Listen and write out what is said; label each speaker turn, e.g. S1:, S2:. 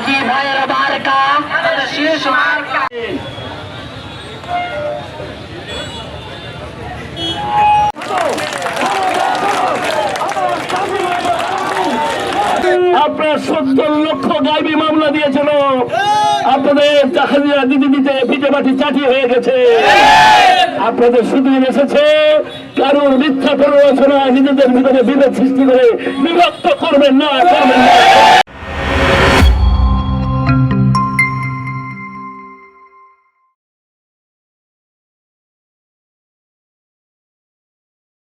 S1: গাজী ভাইয়ের মার্কা শেষ মার্কা
S2: আপনার সত্তর লক্ষ গাইবি মামলা দিয়েছিল। আপনাদের হাজিরা দিতে দিতে পিঠে মাটি চাটি হয়ে গেছে। আপনাদের সুদিন এসেছে। কারোর মিথ্যা প্ররোচনা নিজেদের ভিতরে বিভেদ সৃষ্টি করে বিভক্ত করবেন না করবেন না।